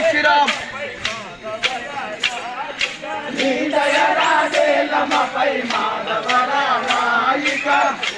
శ్రీరామ్. అందరూ ఇటే తిరుగుతారు మళ్ళా జగములన్నీ కలిగి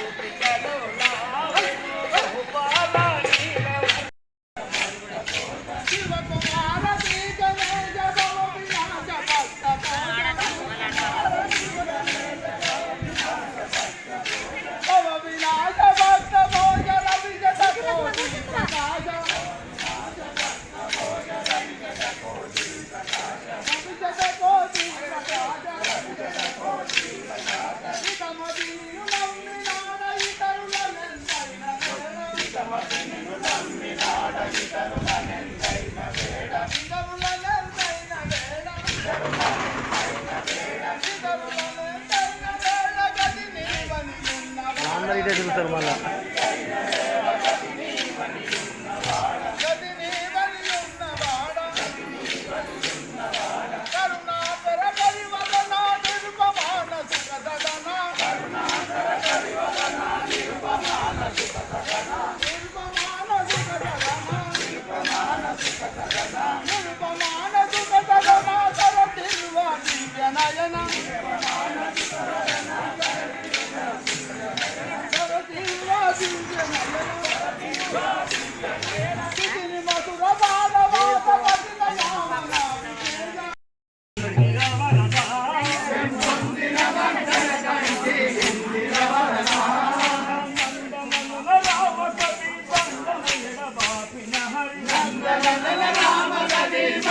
నోటిలో చూపిన మాట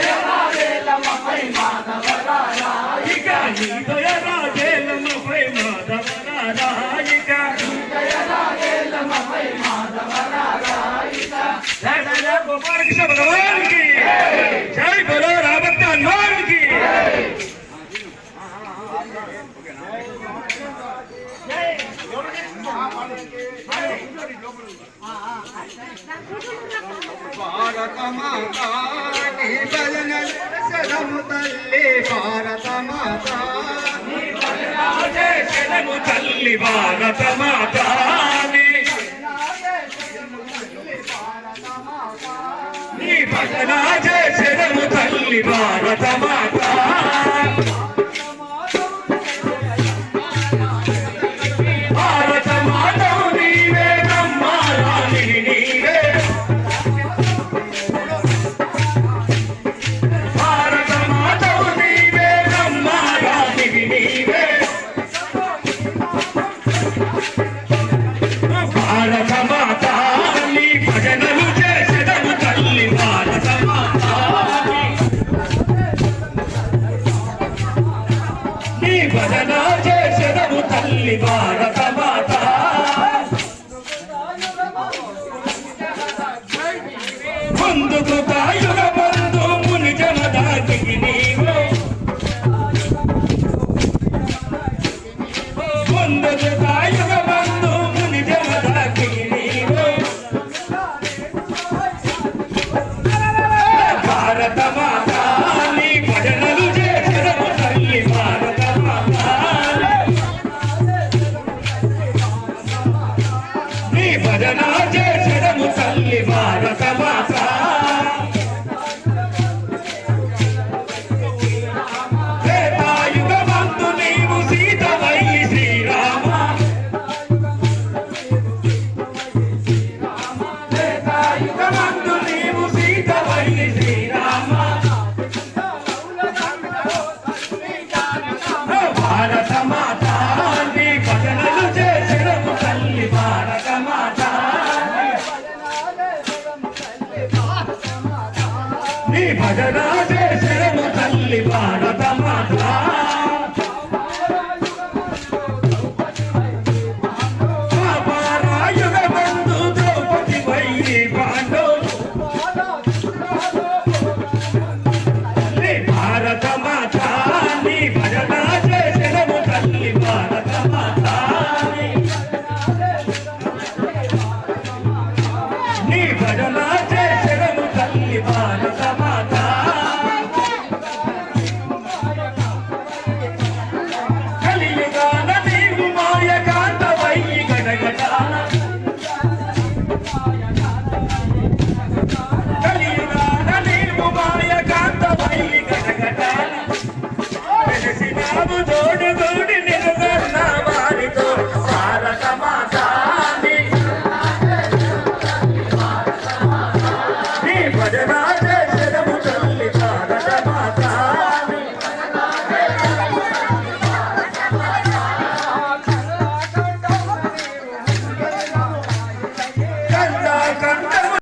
దయరాజేలమపై మాధవరాయిక నీ దయరాజేలమపై మాధవరాయిక జయ జయ గోపాలకృష్ణ భారత మాతా జయము తల్లి భారత మాత నీ భజన చేసెదము తల్లి భారత మాత నీ భజన చేసే తల్లి భారత మాతా